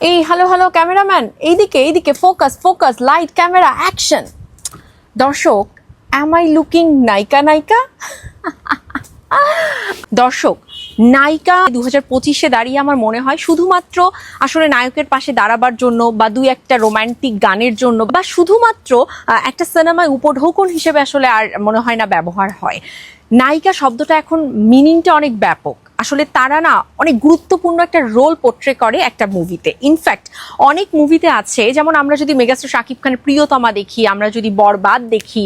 এই hello hello cameraman এইদিকে এইদিকে focus focus light camera action দর্শক অ্যাম আই লুকিং নায়িকা নায়িকা? দর্শক, নায়িকা দু হাজার পঁচিশে দাঁড়িয়ে আমার মনে হয় শুধুমাত্র আসলে নায়কের পাশে দাঁড়াবার জন্য বা দুই একটা রোম্যান্টিক গানের জন্য বা শুধুমাত্র একটা সিনেমায় উপঢৌকন হিসেবে আসলে আর মনে হয় না ব্যবহার হয়। নায়িকা শব্দটা এখন মিনিংটা অনেক ব্যাপক। আসলে তারা না অনেক গুরুত্বপূর্ণ একটা রোল পোট্রে করে একটা মুভিতে ইনফ্যাক্ট অনেক মুভিতে আছে, যেমন আমরা যদি মেগাস্টার শাকিব খানের প্রিয়তমা দেখি, আমরা যদি বরবাদ দেখি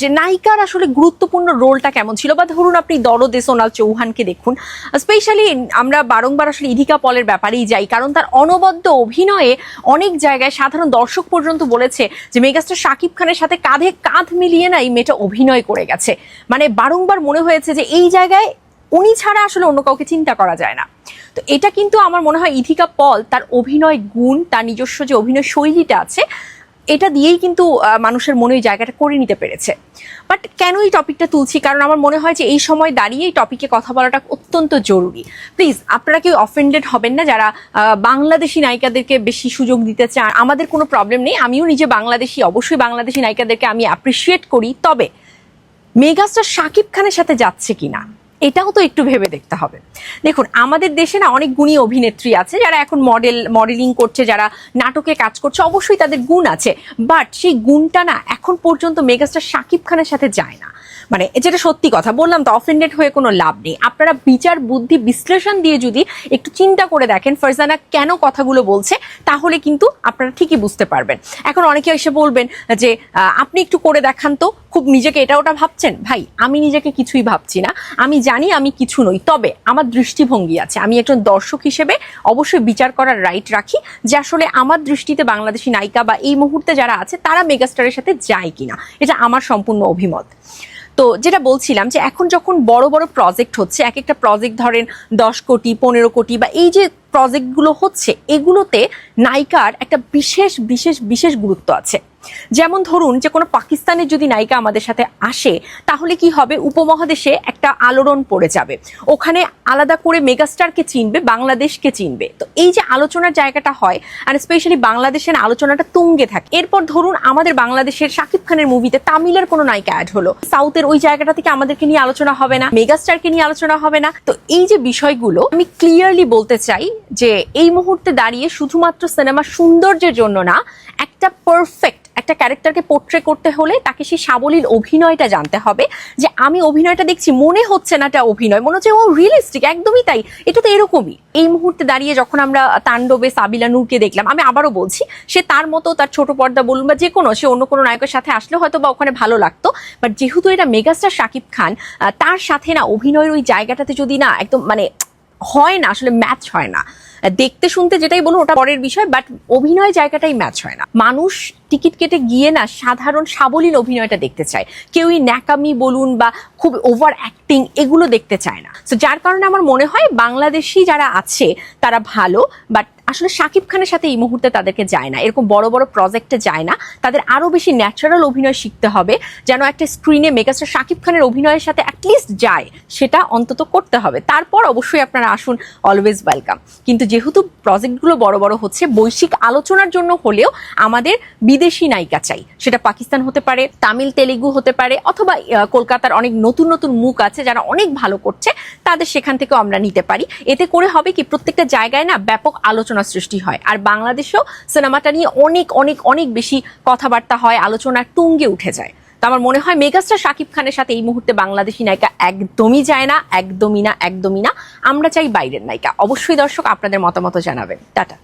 যে নায়িকার আসলে গুরুত্বপূর্ণ রোলটা কেমন ছিল, বা ধরুন আপনি দরদে সোনাল চৌহানকে দেখুন স্পেশালি আমরা বারংবার আসলে ইধিকা পলের ব্যাপারেই যাই, কারণ তার অনবদ্য অভিনয়ে অনেক জায়গায় সাধারণ দর্শক পর্যন্ত বলেছে যে মেগাস্টার শাকিব খানের সাথে কাঁধে কাঁধ মিলিয়ে না এই মেয়েটা অভিনয় করে গেছে। মানে বারংবার মনে হয়েছে যে এই জায়গায় উনি ছাড়া আসলে অন্য কাউকে চিন্তা করা যায় না। তো এটা কিন্তু আমার মনে হয় ইথিকা পল তার অভিনয় গুণ, তার নিজস্ব যে অভিনয় শৈলীটা আছে, এটা দিয়েই কিন্তু মানুষের মনে ওই জায়গাটা করে নিতে পেরেছে। বাট কেন এই টপিকটা তুলছি? কারণ আমার মনে হয় যে এই সময় দাঁড়িয়ে এই টপিকে কথা বলাটা অত্যন্ত জরুরি। প্লিজ, আপনারা কেউ অফেন্ডেড হবেন না যারা বাংলাদেশি নায়িকাদেরকে বেশি সুযোগ দিতে চান। আমাদের কোনো প্রবলেম নেই। আমিও নিজে বাংলাদেশি, অবশ্যই বাংলাদেশি নায়িকাদেরকে আমি অ্যাপ্রিসিয়েট করি। তবে মেগাস্টার শাকিব খানের সাথে যাচ্ছে কিনা, এটাও তো একটু ভেবে দেখতে হবে। দেখুন, আমাদের দেশে না অনেক গুণী অভিনেত্রী আছে, যারা এখন মডেল মডেলিং করছে, যারা নাটকে কাজ করছে, অবশ্যই তাদের গুণ আছে বাট সেই গুণটা না এখন পর্যন্ত মেগাস্টার শাকিব খানের সাথে যায় না। মানে যেটা সত্যি কথা, বললাম তো অফেন্ডেড হয়ে কোনো লাভ নেই। আপনারা বিচার, বুদ্ধি, বিশ্লেষণ দিয়ে যদি একটু চিন্তা করে দেখেন, ফারজানা কেন কথাগুলো বলছে, তাহলে কিন্তু আপনারা ঠিকই বুঝতে পারবেন। এখন অনেকে এসে বলবেন যে আপনি একটু করে দেখান তো, খুব নিজেকে এটা ওটা ভাবছেন? ভাই, আমি নিজেকে কিছুই ভাবছি না। আমি জানি আমি কিছু নই, তবে আমার দৃষ্টিভঙ্গি আছে। আমি একজন দর্শক হিসেবে অবশ্যই বিচার করার রাইট রাখি যে, আসলে আমার দৃষ্টিতে বাংলাদেশি নায়িকা বা এই মুহূর্তে যারা আছে, তারা মেগাস্টারের সাথে যায় কিনা, এটা আমার সম্পূর্ণ অভিমত। তো যেটা বলছিলাম যে এখন যখন বড় বড় প্রজেক্ট হচ্ছে এক একটা প্রজেক্ট ধরেন দশ কোটি, পনেরো কোটি বা এই যে প্রজেক্টগুলো হচ্ছে, এগুলোতে নায়িকার একটা বিশেষ বিশেষ বিশেষ গুরুত্ব আছে। যেমন ধরুন যে কোনো পাকিস্তানের যদি নায়িকা আমাদের সাথে আসে, তাহলে কি হবে? উপমহাদেশে একটা আলোড়ন পড়ে যাবে। ওখানে আলাদা করে মেগাস্টারকে চিনবে, বাংলাদেশকে চিনবে। তো এই যে আলোচনার জায়গাটা হয় আর স্পেশালি বাংলাদেশের আলোচনাটা তুঙ্গে থাকে। এরপর ধরুন আমাদের বাংলাদেশের শাকিব খানের মুভিতে তামিলের কোনো নায়িকা অ্যাড হলো। সাউথের ওই জায়গাটা থেকে আমাদেরকে নিয়ে আলোচনা হবে না, মেগাস্টারকে নিয়ে আলোচনা হবে না। তো এই যে বিষয়গুলো, আমি ক্লিয়ারলি বলতে চাই যে এই মুহূর্তে দাঁড়িয়ে শুধুমাত্র সিনেমা সৌন্দর্যের জন্য না, একটা পারফেক্ট একটা ক্যারেক্টারকে পোট্রে করতে হলে তাকে সেই সাবলীল অভিনয়টা জানতে হবে যে আমি অভিনয়টা দেখছি, মনে হচ্ছে না এটা অভিনয়, মনে হচ্ছে, ও রিয়েলিস্টিক একদমই তাই। এটা তো এরকমই। এই মুহূর্তে দাঁড়িয়ে যখন আমরা তাণ্ডবে সাবিলা নূরকে দেখলাম, আমি আবারও বলছি, সে তার মতো তার ছোট পর্দা বলুন বা যে কোনো সে অন্য কোনো নায়কের সাথে আসলে হয়তো বা ওখানে ভালো লাগতো বাট যেহেতু এটা মেগাস্টার শাকিব খান তার সাথে না অভিনয়ের ওই জায়গাটাতে যদি না একদম মানে হয় না, আসলে ম্যাচ হয় না। দেখতে শুনতে যেটাই বলুন, ওটা পরের বিষয় বাট অভিনয় জায়গাটাই ম্যাচ হয় না। মানুষ টিকিট কেটে গিয়ে না সাধারণ সাবলীল অভিনয়টা দেখতে চায়। কেউই ন্যাকামি বলুন বা খুব ওভার অ্যাক্টিং এগুলো দেখতে চায় না। তো যার কারণে আমার মনে হয় বাংলাদেশি যারা আছে, তারা ভালো বাট আসলে শাকিব খানের সাথে এই মুহূর্তে তাদেরকে যায় না। এরকম বড় বড় প্রজেক্টে যায় না। তাদের আরও বেশি ন্যাচারাল অভিনয় শিখতে হবে, যেন একটা স্ক্রিনে মেগাস্টার শাকিব খানের অভিনয়ের সাথে অ্যাটলিস্ট যায়, সেটা অন্তত করতে হবে। তারপর অবশ্যই আপনারা আসুন অলওয়েজ ওয়েলকাম কিন্তু যেহেতু প্রজেক্টগুলো বড় বড় হচ্ছে, বৈশ্বিক আলোচনার জন্য হলেও আমাদের বিদেশি নায়িকা চাই। সেটা পাকিস্তান হতে পারে, তামিল, তেলেগু হতে পারে, অথবা কলকাতার অনেক নতুন নতুন মুখ আছে যারা অনেক ভালো করছে, তাদের সেখান থেকেও আমরা নিতে পারি। এতে করে হবে কি, প্রত্যেকটা জায়গায় না ব্যাপক আলোচনা সৃষ্টি হয়। আর বাংলাদেশেও সিনেমাটা নিয়ে অনেক অনেক অনেক বেশি কথাবার্তা হয়, আলোচনার তুঙ্গে উঠে যায়। তো আমার মনে হয় মেগাস্টার শাকিব খানের সাথে এই মুহূর্তে বাংলাদেশি নায়িকা একদমই যায় না, একদমই না একদমই না। আমরা চাই বাইরের নায়িকা। অবশ্যই দর্শক আপনাদের মতামত জানাবেন। টাটা।